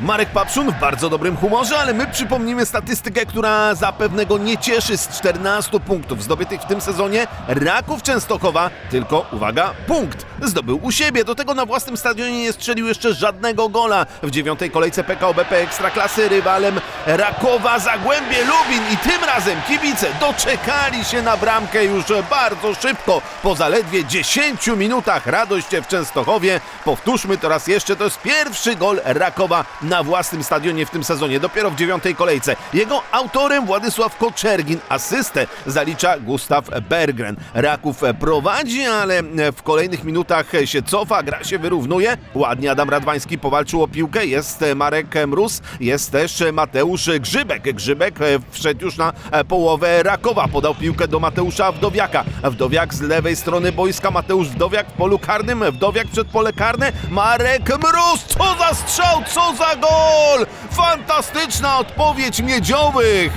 Marek Papszun w bardzo dobrym humorze, ale my przypomnimy statystykę, która zapewne go nie cieszy z 14 punktów zdobytych w tym sezonie. Raków Częstochowa tylko, uwaga, punkt zdobył u siebie. Do tego na własnym stadionie nie strzelił jeszcze żadnego gola. W dziewiątej kolejce PKO BP Ekstraklasy rywalem Rakowa Zagłębie Lubin i tym razem kibice doczekali się na bramkę już bardzo szybko. Po zaledwie 10 minutach radość w Częstochowie. Powtórzmy to raz jeszcze, to jest pierwszy gol Rakowa na własnym stadionie w tym sezonie, dopiero w dziewiątej kolejce. Jego autorem Władysław Koczergin, asystę zalicza Gustaw Bergren. Raków prowadzi, ale w kolejnych minutach się cofa, gra się wyrównuje. Ładnie Adam Radwański powalczył o piłkę, jest Marek Mróz, jest też Mateusz Grzybek. Grzybek wszedł już na połowę Rakowa, podał piłkę do Mateusza Wdowiaka. Wdowiak z lewej strony boiska, Mateusz Wdowiak w polu karnym, Wdowiak przed pole karne, Marek Mróz, co za strzał, co za gol! Fantastyczna odpowiedź Miedziowych!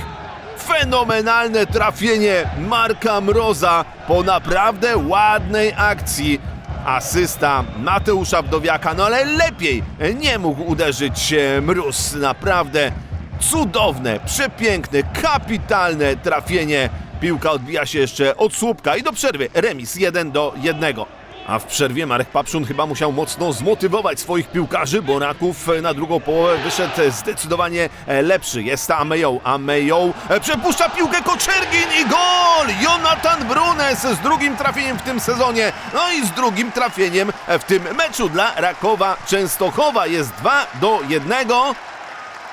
Fenomenalne trafienie Marka Mroza po naprawdę ładnej akcji. Asysta Mateusza Wdowiaka, no ale lepiej nie mógł uderzyć e, Mróz. Naprawdę cudowne, przepiękne, kapitalne trafienie. Piłka odbija się jeszcze od słupka i do przerwy. Remis 1 do 1. A w przerwie Marek Papszun chyba musiał mocno zmotywować swoich piłkarzy, bo Raków na drugą połowę wyszedł zdecydowanie e, lepszy. Jest Ameją. Ameją e, przepuszcza piłkę Koczergin i gol! Jonathan Brunes z drugim trafieniem w tym sezonie. No i z drugim trafieniem w tym meczu dla Rakowa Częstochowa. Jest 2 do 1.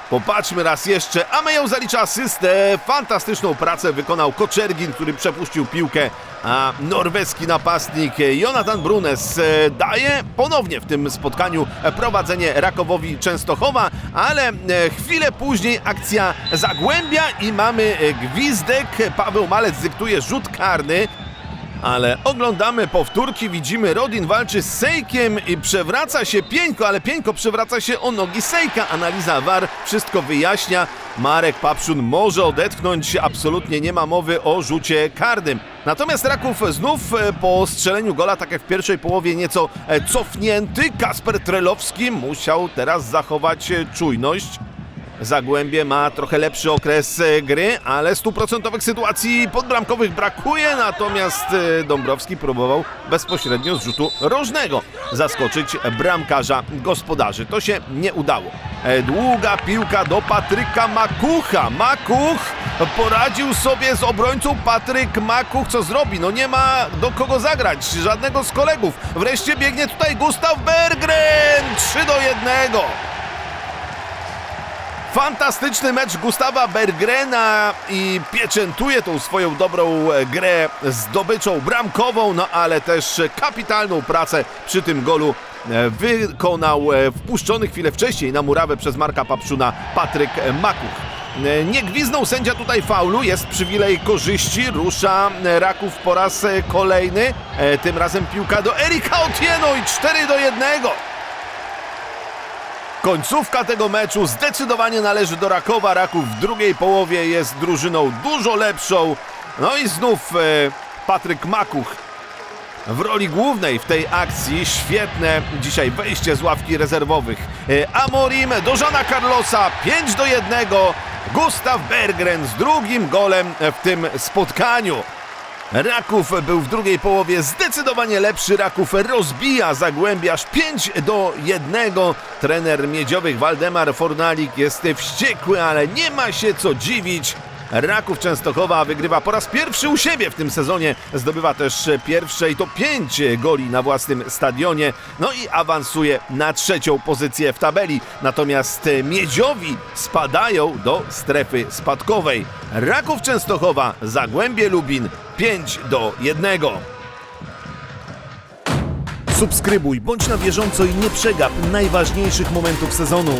Popatrzmy raz jeszcze. Ameją zalicza asystę. Fantastyczną pracę wykonał Koczergin, który przepuścił piłkę. A norweski napastnik Jonathan Brunes e, daje ponownie w tym spotkaniu prowadzenie Rakowowi Częstochowa, ale e, chwilę później akcja Zagłębia i mamy e, gwizdek. Paweł Malec dyktuje rzut karny. Ale oglądamy powtórki, widzimy Rodin walczy z Sejkiem i przewraca się Pieńko, ale Pieńko przewraca się o nogi Sejka. Analiza VAR wszystko wyjaśnia. Marek Papszun może odetchnąć, absolutnie nie ma mowy o rzucie karnym. Natomiast Raków znów e, po strzeleniu gola, tak jak w pierwszej połowie, nieco e, cofnięty. Kasper Trelowski musiał teraz zachować e, czujność. Zagłębie ma trochę lepszy okres e, gry, ale stuprocentowych sytuacji podbramkowych brakuje, natomiast e, Dąbrowski próbował bezpośrednio z rzutu rożnego zaskoczyć bramkarza gospodarzy. To się nie udało. E, Długa piłka do Patryka Makucha. Makuch poradził sobie z obrońcą Patryk Makuch. Co zrobi? No nie ma do kogo zagrać, żadnego z kolegów. Wreszcie biegnie tutaj Gustaw Berggren. 3 do 1. Fantastyczny mecz Gustawa Bergrena i pieczętuje tą swoją dobrą e, grę zdobyczą bramkową, no ale też kapitalną pracę przy tym golu e, wykonał e, wpuszczony chwilę wcześniej na murawę przez Marka Papszuna Patryk Makuch. Nie gwiznął sędzia tutaj faulu, jest przywilej korzyści, rusza Raków po raz kolejny, tym razem piłka do Erika Otieno i 4 do 1. Końcówka tego meczu zdecydowanie należy do Rakowa. Raków w drugiej połowie jest drużyną dużo lepszą. No i znów e, Patryk Makuch w roli głównej w tej akcji. Świetne dzisiaj wejście z ławki rezerwowych. E, Amorim do Żana Carlosa 5 do 1. Gustav Berggren z drugim golem w tym spotkaniu. Raków był w drugiej połowie zdecydowanie lepszy. Raków rozbija Zagłębiarz 5 do 1. Trener miedziowych Waldemar Fornalik jest wściekły, ale nie ma się co dziwić. Raków Częstochowa wygrywa po raz pierwszy u siebie w tym sezonie. Zdobywa też pierwsze i to 5 goli na własnym stadionie. No i awansuje na trzecią pozycję w tabeli. Natomiast Miedziowi spadają do strefy spadkowej. Raków Częstochowa, Zagłębie Lubin 5 do 1. Subskrybuj, bądź na bieżąco i nie przegap najważniejszych momentów sezonu.